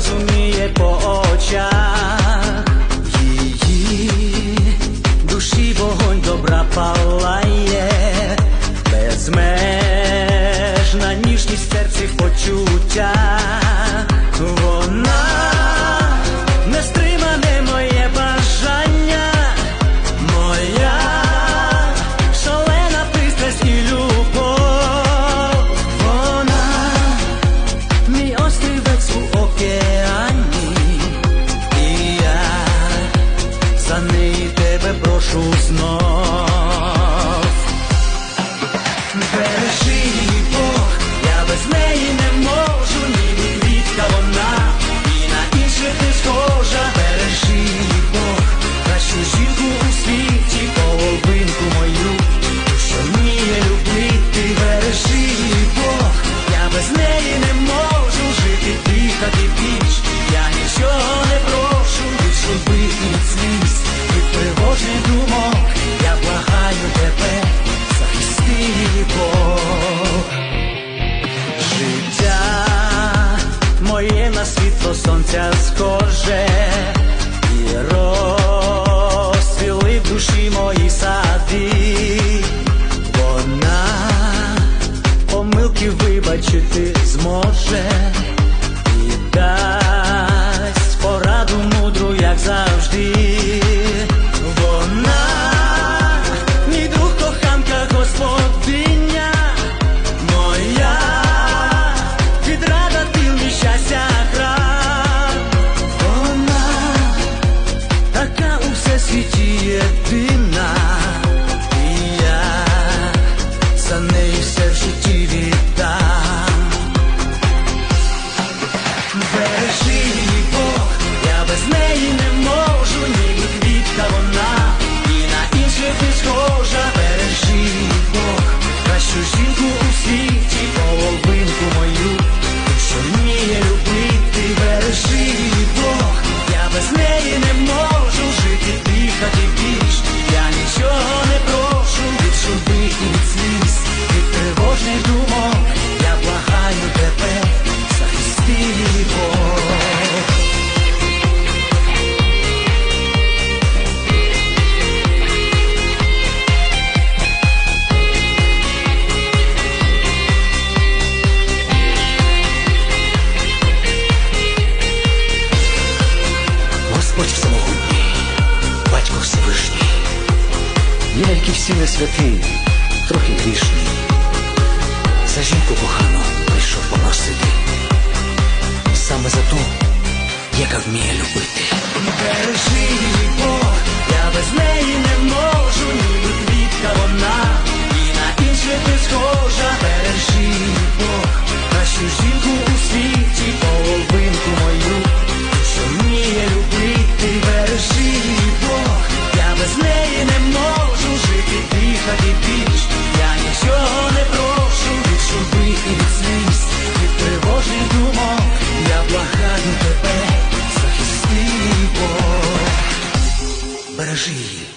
آزمونی با No. not до сонця схоже, і розцвіли в душі мої сади, вона помилки вибачити зможе. Бог Всевишній. Я, як і всі не святий, трохи грішний. За жінку кохану прийшов попросити. Саме за ту, яка вміє любити. Бережи Бережи її.